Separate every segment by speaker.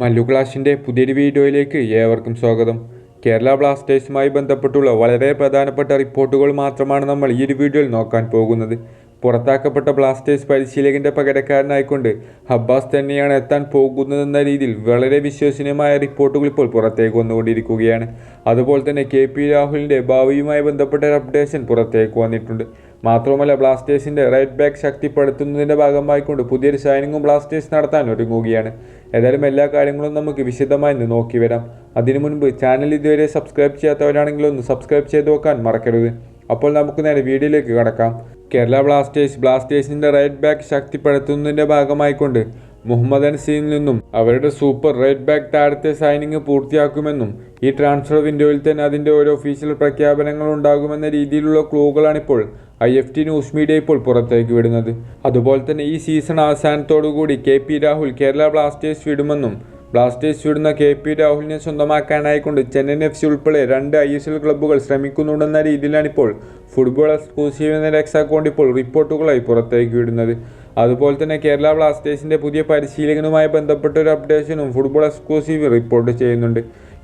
Speaker 1: മല്ലു ക്ലാഷിന്റെ പുതിയൊരു വീഡിയോയിലേക്ക് ഏവർക്കും സ്വാഗതം. കേരള ബ്ലാസ്റ്റേഴ്സുമായി ബന്ധപ്പെട്ടുള്ള വളരെ പ്രധാനപ്പെട്ട റിപ്പോർട്ടുകൾ മാത്രമാണ് നമ്മൾ ഈ ഒരു വീഡിയോയിൽ നോക്കാൻ പോകുന്നത്. പുറത്താക്കപ്പെട്ട ബ്ലാസ്റ്റേഴ്സ് പരിശീലകന്റെ പകരക്കാരനായിക്കൊണ്ട് ഹബ്ബാസ് തന്നെയാണ് എത്താൻ പോകുന്നതെന്ന രീതിയിൽ വളരെ വിശ്വസനീയമായ റിപ്പോർട്ടുകൾ ഇപ്പോൾ പുറത്തേക്ക് വന്നുകൊണ്ടിരിക്കുകയാണ്. അതുപോലെ തന്നെ കെ പി രാഹുലിന്റെ ഭാവിയുമായി ബന്ധപ്പെട്ട ഒരു അപ്ഡേഷൻ പുറത്തേക്ക് വന്നിട്ടുണ്ട്. മാത്രമല്ല ബ്ലാസ്റ്റേഴ്സിന്റെ റൈറ്റ് ബാക്ക് ശക്തിപ്പെടുത്തുന്നതിന്റെ ഭാഗമായിക്കൊണ്ട് പുതിയൊരു സൈനിങ്ങും ബ്ലാസ്റ്റേഴ്സ് നടത്താൻ ഒരുങ്ങുകയാണ്. ഏതായാലും എല്ലാ കാര്യങ്ങളും നമുക്ക് വിശദമായി നോക്കി വരാം. അതിനു മുൻപ് ചാനൽ ഇതുവരെ സബ്സ്ക്രൈബ് ചെയ്യാത്തവരാണെങ്കിൽ ഒന്ന് സബ്സ്ക്രൈബ് ചെയ്ത് നോക്കാൻ മറക്കരുത്. അപ്പോൾ നമുക്ക് നേരെ വീഡിയോയിലേക്ക് കടക്കാം. കേരള ബ്ലാസ്റ്റേഴ്സ് ബ്ലാസ്റ്റേഴ്സിന്റെ റൈറ്റ് ബാക്ക് ശക്തിപ്പെടുത്തുന്നതിന്റെ ഭാഗമായിക്കൊണ്ട് മുഹമ്മദ് അൻസിയിൽ നിന്നും അവരുടെ സൂപ്പർ റൈറ്റ് ബാക്ക് താരത്തെ സൈനിങ് പൂർത്തിയാക്കുമെന്നും ഈ ട്രാൻസ്ഫർ വിൻഡോയിൽ തന്നെ അതിന്റെ ഓരോ ഒഫീഷ്യൽ പ്രഖ്യാപനങ്ങൾ ഉണ്ടാകുമെന്ന രീതിയിലുള്ള ക്ലൂകളാണിപ്പോൾ I F T news media ഇപ്പോൾ പുറത്തേക്ക് വിടുന്നത്. അതുപോലെ തന്നെ ഈ season അവസാനത്തോടുകൂടി K P Rahul Kerala Blasters വിടുമെന്നും Blasters വിടുന്ന കെ പി രാഹുലിനെ സ്വന്തമാക്കാനായിക്കൊണ്ട് ചെന്നൈയിൻ എഫ് സി ഉൾപ്പെടെ രണ്ട് ഐ എസ് എൽ ക്ലബ്ബുകൾ ശ്രമിക്കുന്നുണ്ടെന്ന രീതിയിലാണിപ്പോൾ ഫുട്ബോൾ എക്സ്ക്ലൂസീവ് എന്ന രക്ഷാക്കൊണ്ട് ഇപ്പോൾ റിപ്പോർട്ടുകളായി പുറത്തേക്ക് വിടുന്നത്. അതുപോലെ തന്നെ കേരള ബ്ലാസ്റ്റേഴ്സിന്റെ പുതിയ പരിശീലകനുമായി ബന്ധപ്പെട്ട ഒരു അപ്ഡേഷനും ഫുട്ബോൾ എക്സ്ക്ലൂസീവ് റിപ്പോർട്ട് ചെയ്യുന്നുണ്ട്.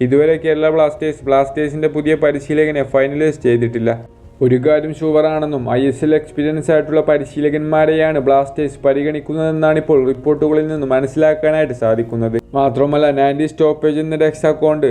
Speaker 1: ഇതുവരെ കേരള ബ്ലാസ്റ്റേഴ്സ് ബ്ലാസ്റ്റേഴ്സിന്റെ പുതിയ പരിശീലകനെ ഫൈനലൈസ് ചെയ്തിട്ടില്ല. ഒരു കാര്യം ഷുവറാണെന്നും ഐ എസ് എൽ എക്സ്പീരിയൻസ് ആയിട്ടുള്ള പരിശീലകന്മാരെയാണ് ബ്ലാസ്റ്റേഴ്സ് പരിഗണിക്കുന്നതെന്നാണ് ഇപ്പോൾ റിപ്പോർട്ടുകളിൽ നിന്ന് മനസ്സിലാക്കാനായിട്ട് സാധിക്കുന്നത്. മാത്രമല്ല നാൻഡി സ്റ്റോപ്പേജ് എന്ന ഡെക്സ് അക്കൗണ്ട്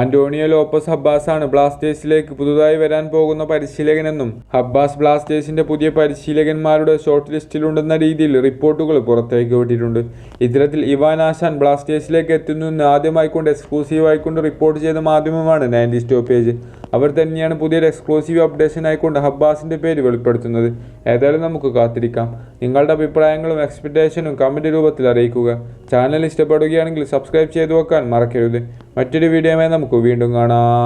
Speaker 1: ആന്റോണിയോ ലോപ്പസ് ഹബ്ബാസാണ് ബ്ലാസ്റ്റേഴ്സിലേക്ക് പുതുതായി വരാൻ പോകുന്ന പരിശീലകനെന്നും ഹബ്ബാസ് ബ്ലാസ്റ്റേഴ്സിന്റെ പുതിയ പരിശീലകന്മാരുടെ ഷോർട്ട് ലിസ്റ്റിലുണ്ടെന്ന രീതിയിൽ റിപ്പോർട്ടുകൾ പുറത്തേക്ക് വിട്ടിട്ടുണ്ട്. ഇത്തരത്തിൽ ഇവാൻ ആശാൻ ബ്ലാസ്റ്റേഴ്സിലേക്ക് എത്തുന്നു എന്ന് ആദ്യമായിക്കൊണ്ട് എക്സ്ക്ലൂസീവ് ആയിക്കൊണ്ട് റിപ്പോർട്ട് ചെയ്ത മാധ്യമമാണ് നയന്റി സ്റ്റോപ്പേജ്. അവർ തന്നെയാണ് പുതിയൊരു എക്സ്ക്ലൂസീവ് അപ്ഡേഷൻ ആയിക്കൊണ്ട് ഹബ്ബാസിന്റെ പേര് വെളിപ്പെടുത്തുന്നത്. ഏതായാലും നമുക്ക് കാത്തിരിക്കാം. നിങ്ങളുടെ അഭിപ്രായങ്ങളും എക്സ്പെക്ടേഷനും കമന്റ് രൂപത്തിൽ അറിയിക്കുക. ചാനൽ ഇഷ്ടപ്പെടുകയാണെങ്കിൽ സബ്സ്ക്രൈബ് ചെയ്തു വെക്കാൻ മറക്കരുത്. മറ്റൊരു വീഡിയോയുമായി നമുക്ക് വീണ്ടും കാണാം.